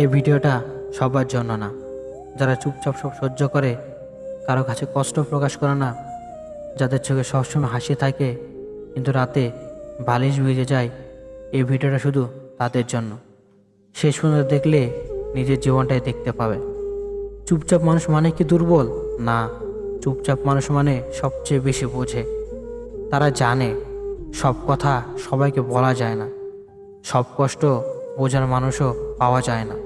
এই ভিডিওটা সবার জন্য না। যারা চুপচাপ সব সহ্য করে, কারও কাছে কষ্ট প্রকাশ করে না, যাদের চোখে সবসময় হাসি থাকে, কিন্তু রাতে বালিশ ভিজে যায়, এই ভিডিওটা শুধু তাদের জন্য। শেষ পর্যন্ত দেখলে নিজের জীবনটাই দেখতে পাবে। চুপচাপ মানুষ মানে কি দুর্বল? না, চুপচাপ মানুষ মানে সবচেয়ে বেশি বোঝে। তারা জানে, সব কথা সবাইকে বলা যায় না। সব কষ্ট বোঝার মানুষও পাওয়া যায় না।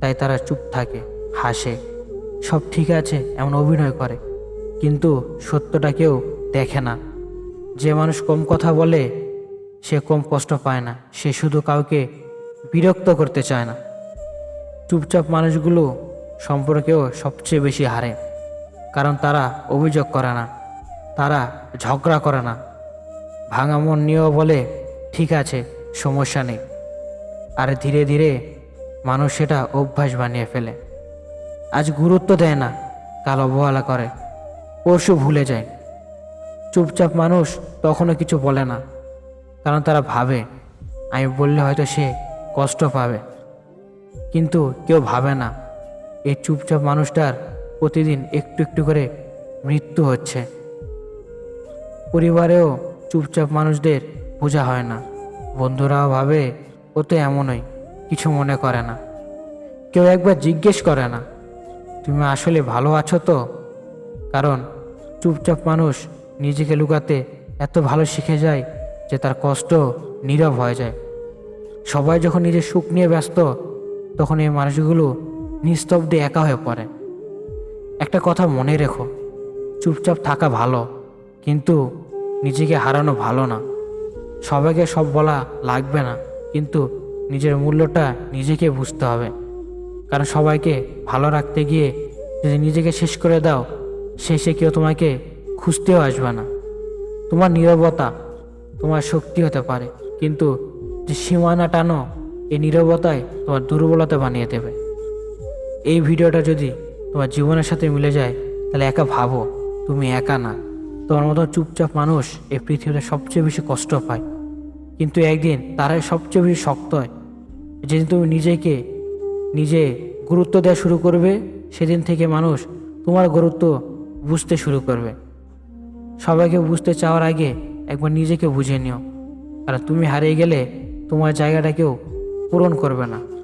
তাই তারা চুপ থাকে, হাসে, সব ঠিক আছে এমন অভিনয় করে, কিন্তু সত্যটা কেউ দেখে না। যে মানুষ কম কথা বলে, সে কম কষ্ট পায় না, সে শুধু কাউকে বিরক্ত করতে চায় না। চুপচাপ মানুষগুলো সম্পর্কেও সবচেয়ে বেশি হারে, কারণ তারা অভিযোগ করে না, তারা ঝগড়া করে না। ভাঙা মন নিয়েও বলে, ঠিক আছে, সমস্যা নেই। আর ধীরে ধীরে মানুষ সেটা অভ্যাস বানিয়ে ফেলে। আজ গুরুত্ব দেয় না, কাল অবহেলা করে, পরশু ভুলে যায়। চুপচাপ মানুষ তখনও কিছু বলে না, কারণ তারা ভাবে, আমি বললে হয়তো সে কষ্ট পাবে। কিন্তু কেউ ভাবে না, এই চুপচাপ মানুষটার প্রতিদিন একটু একটু করে মৃত্যু হচ্ছে। পরিবারেও চুপচাপ মানুষদের বোঝা হয় না, বন্ধুরাও ভাবে ও তো এমনই, কিছু মনে করে না। কেউ একবার জিজ্ঞেস করে না, তুমি আসলে ভালো আছো তো? কারণ চুপচাপ মানুষ নিজেকে লুকাতে এত ভালো শিখে যায় যে তার কষ্ট নীরব হয়ে যায়। সবাই যখন নিজের সুখ নিয়ে ব্যস্ত, তখন এই মানুষগুলো নিস্তব্ধে একা হয়ে পড়ে। একটা কথা মনে রেখো, চুপচাপ থাকা ভালো, কিন্তু নিজেকে হারানো ভালো না। সবাইকে সব বলা লাগবে না। কিন্তু নিজের মূল্যটা নিজেকে বুঝতে হবে। কারণ সবাইকে ভালো রাখতে গিয়ে যদি নিজেকে শেষ করে দাও শেষে কেউ তোমাকে খুঁজতেও আসবে না। তোমার নীরবতা, তোমার শক্তি হতে পারে, কিন্তু যে সীমানা টানো, এই নীরবতায় তোমার দুর্বলতা বানিয়ে দেবে। এই ভিডিওটা যদি তোমার জীবনের সাথে মিলে যায়, তাহলে একা ভাবো, তুমি একা না। তোমার মতো চুপচাপ মানুষ এই পৃথিবীতে সবচেয়ে বেশি কষ্ট পায়। কিন্তু একদিন তারাই সবচেয়ে বেশি শক্ত হয়। যেদিন তুমি নিজেকে, নিজে গুরুত্ব দেওয়া শুরু করবে, সেদিন থেকে মানুষ তোমার গুরুত্ব বুঝতে শুরু করবে। সবাইকে বুঝতে চাওয়ার আগে একবার নিজেকে বুঝে নিও। কারণ তুমি হারিয়ে গেলে তোমার জায়গাটা কেউ পূরণ করবে না।